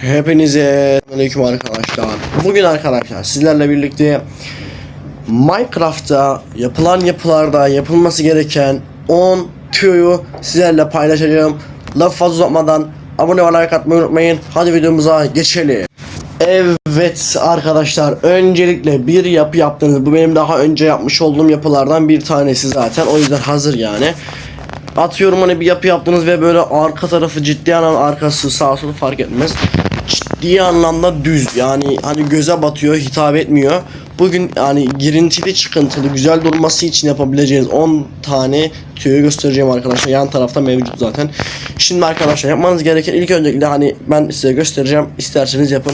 Hepinize aleyküm arkadaşlar. Bugün arkadaşlar sizlerle birlikte Minecraft'ta yapılan yapılarda yapılması gereken 10 tüyoyu sizlerle paylaşacağım. Laf fazla uzatmadan abone ve like atmayı unutmayın. Hadi videomuza geçelim. Evet arkadaşlar öncelikle bir yapı yaptınız. Bu benim daha önce yapmış olduğum yapılardan bir tanesi zaten. O yüzden hazır yani. Atıyorum hani bir yapı yaptınız ve böyle arka tarafı ciddi anlamda arkası sağ solu fark etmez. Ciddi anlamda düz yani hani göze batıyor hitap etmiyor. Bugün yani girintili çıkıntılı güzel durması için yapabileceğiniz 10 tane tüyo göstereceğim arkadaşlar. Yan tarafta mevcut zaten. Şimdi arkadaşlar yapmanız gereken ilk öncelikle hani ben size göstereceğim. isterseniz yapın.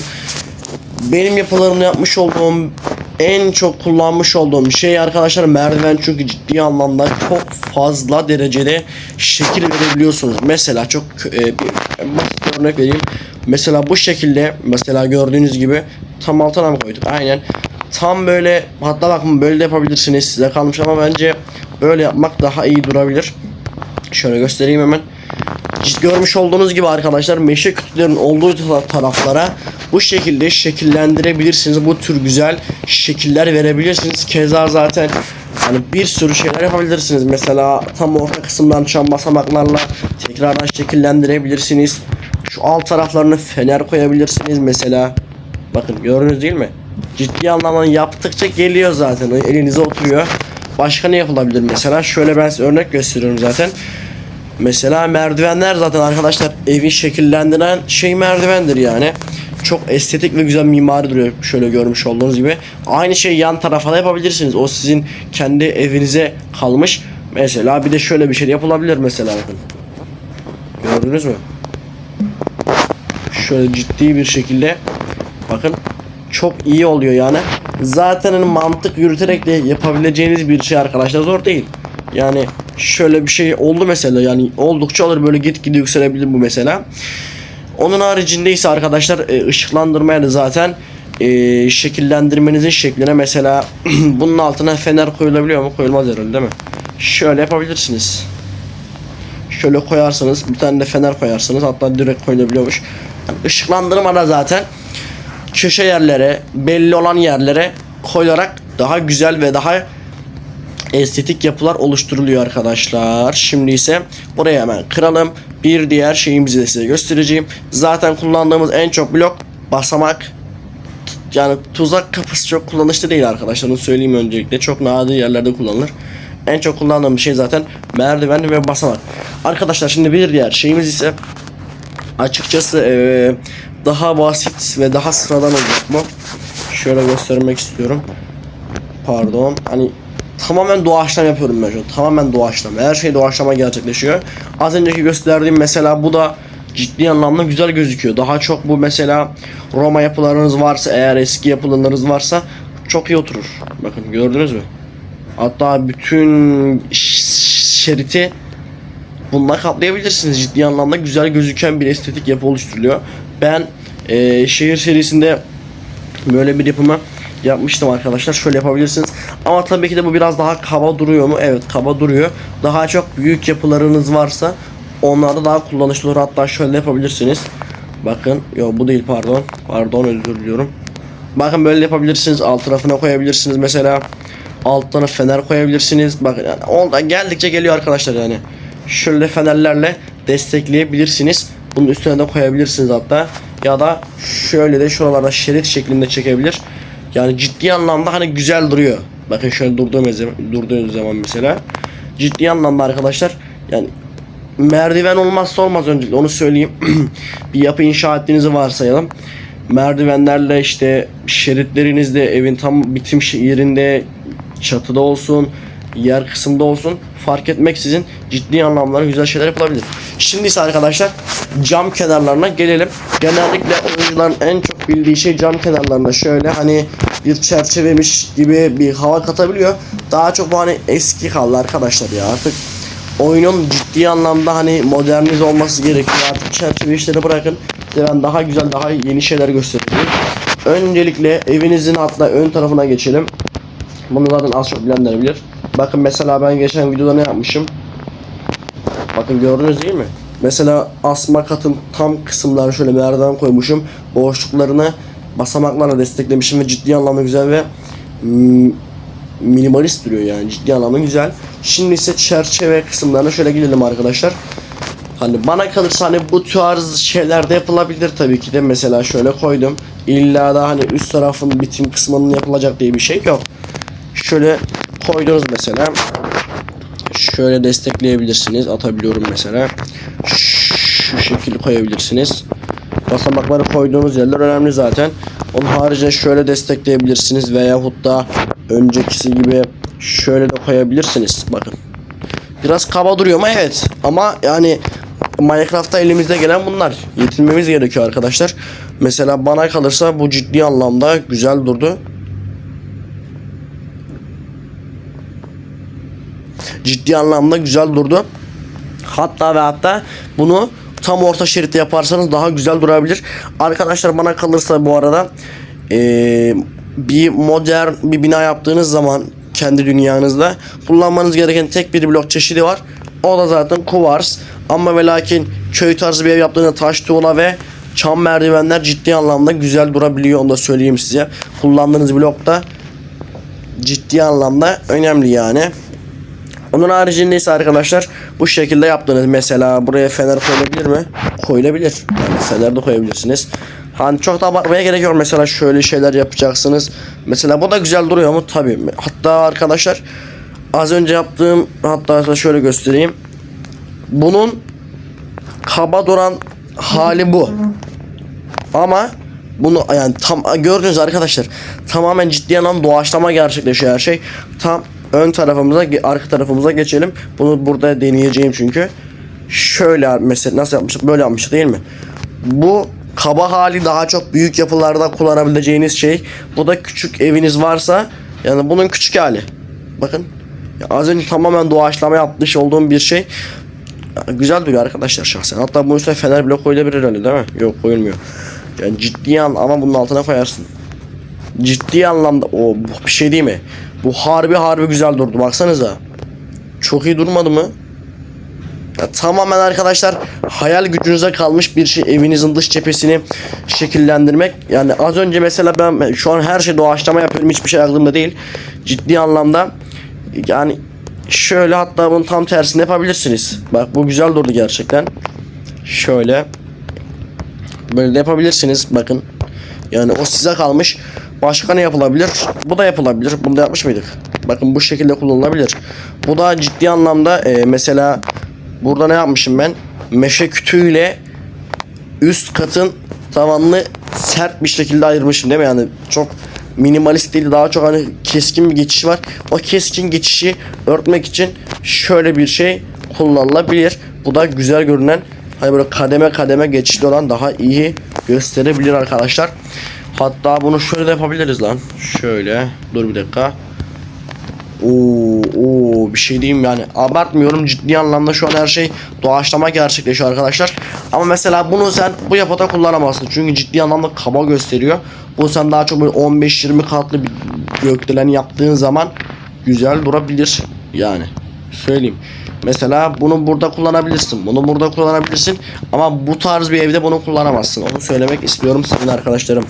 Benim yapılarımı yapmış olduğum en çok kullanmış olduğum şey arkadaşlar merdiven çünkü ciddi anlamda çok fazla derecede şekil verebiliyorsunuz. Mesela çok e, bir basit örnek vereyim. Mesela bu şekilde mesela gördüğünüz gibi tam altına mı koyduk? Aynen. Tam böyle hatta bakın böyle de yapabilirsiniz size kalmış ama bence böyle yapmak daha iyi durabilir. Şöyle göstereyim hemen. Siz görmüş olduğunuz gibi arkadaşlar meşe kütüklerin olduğu ta- taraflara bu şekilde şekillendirebilirsiniz. Bu tür güzel şekiller verebilirsiniz. Keza zaten hani bir sürü şeyler yapabilirsiniz. Mesela tam orta kısımdan çam basamaklarla tekrardan şekillendirebilirsiniz. Şu alt taraflarını fener koyabilirsiniz mesela. Bakın gördünüz değil mi? Ciddi anlamda yaptıkça geliyor zaten. Elinize oturuyor. Başka ne yapılabilir mesela? Şöyle ben size örnek gösteriyorum zaten. Mesela merdivenler zaten arkadaşlar evi şekillendiren şey merdivendir yani. Çok estetik ve güzel mimari duruyor şöyle görmüş olduğunuz gibi. Aynı şeyi yan tarafa da yapabilirsiniz. O sizin kendi evinize kalmış. Mesela bir de şöyle bir şey yapılabilir mesela bakın. Gördünüz mü? Şöyle ciddi bir şekilde bakın çok iyi oluyor yani. Zaten hani mantık yürüterek de yapabileceğiniz bir şey arkadaşlar zor değil. Yani şöyle bir şey oldu mesela yani oldukça olur böyle gitgide yükselebilir bu mesela. Onun haricinde ise arkadaşlar e, ışıklandırmaya da zaten e, şekillendirmenizin şekline mesela bunun altına fener koyulabiliyor mu? Koyulmaz herhalde değil mi? Şöyle yapabilirsiniz. Şöyle koyarsanız bir tane de fener koyarsınız hatta direkt koyulabiliyormuş. Yani ışıklandırma da zaten köşe yerlere belli olan yerlere koyarak daha güzel ve daha estetik yapılar oluşturuluyor arkadaşlar. Şimdi ise buraya hemen kıralım. Bir diğer şeyimizi de size göstereceğim. Zaten kullandığımız en çok blok basamak. Yani tuzak kapısı çok kullanışlı değil arkadaşlar. Onu söyleyeyim öncelikle. Çok nadir yerlerde kullanılır. En çok kullandığım şey zaten merdiven ve basamak. Arkadaşlar şimdi bir diğer şeyimiz ise açıkçası eee, daha basit ve daha sıradan olacak bu. Şöyle göstermek istiyorum. Pardon. Hani tamamen doğaçlama yapıyorum ben şu. Tamamen doğaçlama. Her şey doğaçlama gerçekleşiyor. Az önceki gösterdiğim mesela bu da ciddi anlamda güzel gözüküyor. Daha çok bu mesela Roma yapılarınız varsa eğer eski yapılarınız varsa çok iyi oturur. Bakın gördünüz mü? Hatta bütün şeriti bununla kaplayabilirsiniz. Ciddi anlamda güzel gözüken bir estetik yapı oluşturuluyor. Ben eee, şehir serisinde böyle bir yapımı yapmıştım arkadaşlar. Şöyle yapabilirsiniz. Ama tabii ki de bu biraz daha kaba duruyor mu? Evet kaba duruyor. Daha çok büyük yapılarınız varsa onlarda daha kullanışlı olur. Hatta şöyle yapabilirsiniz. Bakın. Yok bu değil pardon. Pardon özür diliyorum. Bakın böyle yapabilirsiniz. Alt tarafına koyabilirsiniz mesela. Alttan fener koyabilirsiniz. Bakın yani ondan geldikçe geliyor arkadaşlar yani. Şöyle fenerlerle destekleyebilirsiniz. Bunun üstüne de koyabilirsiniz hatta. Ya da şöyle de şuralarda şerit şeklinde çekebilir. Yani ciddi anlamda hani güzel duruyor. Bakın şöyle durduğum zaman, durduğunuz zaman mesela. Ciddi anlamda arkadaşlar yani merdiven olmazsa olmaz öncelikle onu söyleyeyim. bir yapı inşa ettiğinizi varsayalım. Merdivenlerle işte şeritlerinizde evin tam bitim yerinde çatıda olsun yer kısımda olsun fark etmeksizin ciddi anlamda güzel şeyler yapılabilir. Şimdi ise arkadaşlar cam kenarlarına gelelim. Genellikle oyuncuların en çok bildiği şey cam kenarlarında şöyle hani bir çerçevemiş gibi bir hava katabiliyor. Daha çok bu hani eski kaldı arkadaşlar ya artık oyunun ciddi anlamda hani modernize olması gerekiyor. Artık çerçeve işleri bırakın. Size ben daha güzel daha yeni şeyler göstereceğim. Öncelikle evinizin hatta ön tarafına geçelim. Bunu zaten az çok bilenler bilir. Bakın mesela ben geçen videoda ne yapmışım? Bakın gördünüz değil mi? Mesela asma katın tam kısımları şöyle merdiven koymuşum. Boşluklarını basamaklarla desteklemişim ve ciddi anlamda güzel ve mm, minimalist duruyor yani ciddi anlamda güzel. Şimdi ise çerçeve kısımlarına şöyle gidelim arkadaşlar. Hani bana kalırsa hani bu tarz şeyler de yapılabilir tabii ki de mesela şöyle koydum. İlla da hani üst tarafın bitim kısmının yapılacak diye bir şey yok. Şöyle koydunuz mesela. Şöyle destekleyebilirsiniz. Atabiliyorum mesela. Şu şekil koyabilirsiniz. Basamakları koyduğunuz yerler önemli zaten. Onun haricinde şöyle destekleyebilirsiniz veyahut da öncekisi gibi şöyle de koyabilirsiniz. Bakın. Biraz kaba duruyor mu? Evet. Ama yani Minecraft'ta elimizde gelen bunlar. Yetinmemiz gerekiyor arkadaşlar. Mesela bana kalırsa bu ciddi anlamda güzel durdu. Ciddi anlamda güzel durdu. Hatta ve hatta bunu tam orta şeritte yaparsanız daha güzel durabilir. Arkadaşlar bana kalırsa bu arada eee, bir modern bir bina yaptığınız zaman kendi dünyanızda kullanmanız gereken tek bir blok çeşidi var. O da zaten kuvars. Ama ve lakin köy tarzı bir ev yaptığınızda taş tuğla ve çam merdivenler ciddi anlamda güzel durabiliyor. Onu da söyleyeyim size. Kullandığınız blok da ciddi anlamda önemli yani. Onun haricinde ise arkadaşlar bu şekilde yaptınız. Mesela buraya fener koyulabilir mi? Koyulabilir. Yani fener de koyabilirsiniz. Hani çok da abartmaya gerek yok. Mesela şöyle şeyler yapacaksınız. Mesela bu da güzel duruyor mu? Tabii. Hatta arkadaşlar az önce yaptığım hatta şöyle göstereyim. Bunun kaba duran hali bu. Ama bunu yani tam gördünüz arkadaşlar tamamen ciddi anlamda doğaçlama gerçekleşiyor her şey. Tam ön tarafımıza arka tarafımıza geçelim. Bunu burada deneyeceğim çünkü. Şöyle mesela nasıl yapmıştık böyle yapmıştık değil mi? Bu kaba hali daha çok büyük yapılarda kullanabileceğiniz şey. Bu da küçük eviniz varsa yani bunun küçük hali. Bakın az önce tamamen doğaçlama yapmış olduğum bir şey. Güzel duruyor arkadaşlar şahsen. Hatta bunun üstüne fener bile koyulabilir herhalde değil mi? Yok koyulmuyor. Yani ciddi an ama bunun altına koyarsın. Ciddi anlamda o bir şey değil mi? Bu harbi harbi güzel durdu baksanıza. Çok iyi durmadı mı? Ya, tamamen arkadaşlar hayal gücünüze kalmış bir şey evinizin dış cephesini şekillendirmek. Yani az önce mesela ben şu an her şey doğaçlama yapıyorum hiçbir şey aklımda değil. Ciddi anlamda yani şöyle hatta bunun tam tersini yapabilirsiniz. Bak bu güzel durdu gerçekten. Şöyle böyle de yapabilirsiniz bakın. Yani o size kalmış. Başka ne yapılabilir? Bu da yapılabilir. Bunu da yapmış mıydık? Bakın bu şekilde kullanılabilir. Bu da ciddi anlamda e, mesela burada ne yapmışım ben? Meşe kütüğüyle üst katın tavanını sert bir şekilde ayırmışım değil mi? Yani çok minimalist değil daha çok hani keskin bir geçiş var. O keskin geçişi örtmek için şöyle bir şey kullanılabilir. Bu da güzel görünen hani böyle kademe kademe geçişli olan daha iyi gösterebilir arkadaşlar. Hatta bunu şöyle de yapabiliriz lan. Şöyle. Dur bir dakika. Oo, oo bir şey diyeyim yani abartmıyorum ciddi anlamda şu an her şey doğaçlama gerçekleşiyor arkadaşlar. Ama mesela bunu sen bu yapıda kullanamazsın çünkü ciddi anlamda kaba gösteriyor. Bu sen daha çok böyle 15-20 katlı bir gökdelen yaptığın zaman güzel durabilir yani söyleyeyim. Mesela bunu burada kullanabilirsin. Bunu burada kullanabilirsin. Ama bu tarz bir evde bunu kullanamazsın. Onu söylemek istiyorum sizin arkadaşlarım.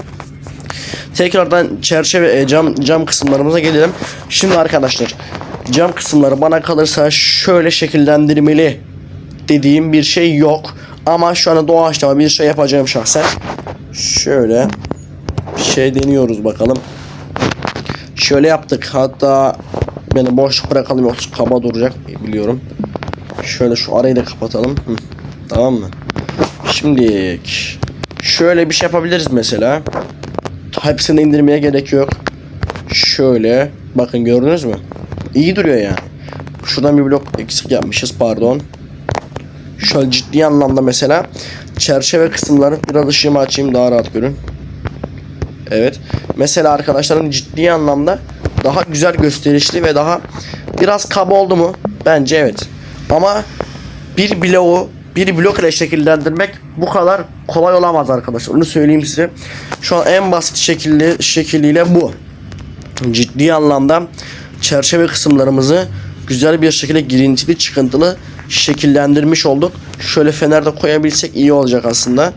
Tekrardan çerçeve e, cam cam kısımlarımıza gelelim. Şimdi arkadaşlar cam kısımları bana kalırsa şöyle şekillendirmeli dediğim bir şey yok. Ama şu anda doğaçlama bir şey yapacağım şahsen. Şöyle bir şey deniyoruz bakalım. Şöyle yaptık. Hatta beni boşluk bırakalım yoksa kaba duracak biliyorum. Şöyle şu arayı da kapatalım. Hı, tamam mı? Şimdi şöyle bir şey yapabiliriz mesela. Hepsini indirmeye gerek yok. Şöyle bakın gördünüz mü? İyi duruyor yani. Şuradan bir blok eksik yapmışız pardon. Şöyle ciddi anlamda mesela çerçeve kısımları biraz ışığımı açayım daha rahat görün. Evet. Mesela arkadaşlarım ciddi anlamda daha güzel gösterişli ve daha biraz kaba oldu mu? Bence evet. Ama bir bloğu bir blok ile şekillendirmek bu kadar kolay olamaz arkadaşlar. Onu söyleyeyim size. Şu an en basit şekilli şekliyle bu. Ciddi anlamda çerçeve kısımlarımızı güzel bir şekilde girintili çıkıntılı şekillendirmiş olduk. Şöyle fener de koyabilsek iyi olacak aslında.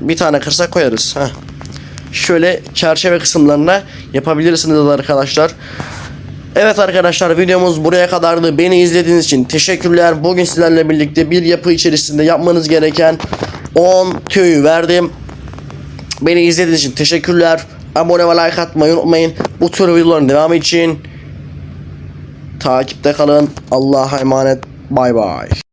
Bir tane kırsak koyarız. Heh. Şöyle çerçeve kısımlarına yapabilirsiniz arkadaşlar. Evet arkadaşlar videomuz buraya kadardı. Beni izlediğiniz için teşekkürler. Bugün sizlerle birlikte bir yapı içerisinde yapmanız gereken 10 tüyü verdim. Beni izlediğiniz için teşekkürler. Abone ve like atmayı unutmayın. Bu tür videoların devamı için takipte kalın. Allah'a emanet. Bay bay.